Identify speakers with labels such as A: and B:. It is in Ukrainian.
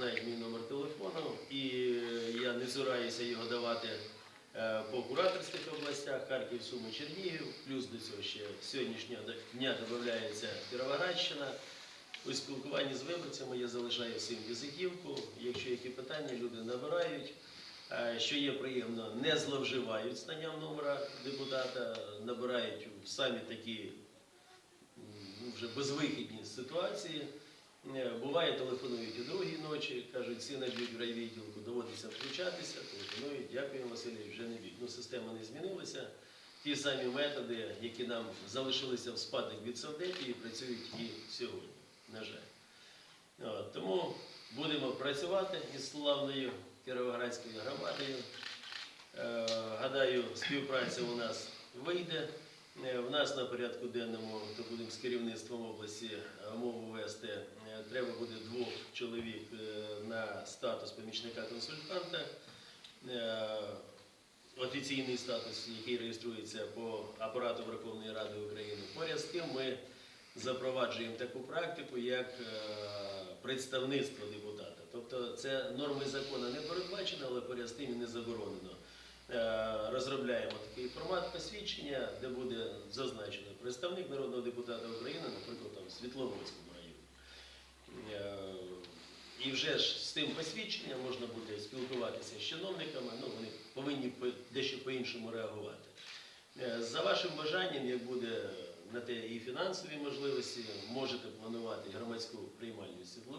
A: знають мій номер телефону, і е, я не зураюся його давати е, по кураторських областях, Харків, Суми, Чернігів. Плюс до цього ще сьогоднішнього дня додається Кіровоградщина. У спілкуванні з виборцями я залишаю всім візитівку. Якщо які питання, люди набирають. Е, Що є приємно, не зловживають знанням номера депутата, набирають самі такі ну, вже безвихідні ситуації. Е, Буває, телефонують і другій ночі, кажуть, сина б'ють в райвідділку, доводиться включатися, телефонують, дякуємо, Василій, вже не б'ють. Ну, система не змінилася. Ті самі методи, які нам залишилися в спадок від Савдепії, працюють і сьогодні, на жаль. От, тому будемо працювати із славною Кіровоградською громадою. Е, Гадаю, співпраця у нас вийде. Е, В нас на порядку денному, то будемо з керівництвом області е, мову вести. Е, Треба буде двох чоловік на статус помічника-консультанта. Офіційний статус, який реєструється по апарату Верховної Ради України. Поряд з тим ми запроваджуємо таку практику, як представництво депутата. Тобто це норми закону не передбачено, але поряд з тим і не заборонено. Е, Розробляємо такий формат посвідчення, де буде зазначено представник народного депутата України, наприклад, там в Світловодському районі. Е, І вже ж з тим посвідченням можна буде спілкуватися з чиновниками, ну вони повинні дещо по-іншому реагувати. Е, За вашим бажанням, як буде на те і фінансові можливості, можете планувати громадську приймальню світло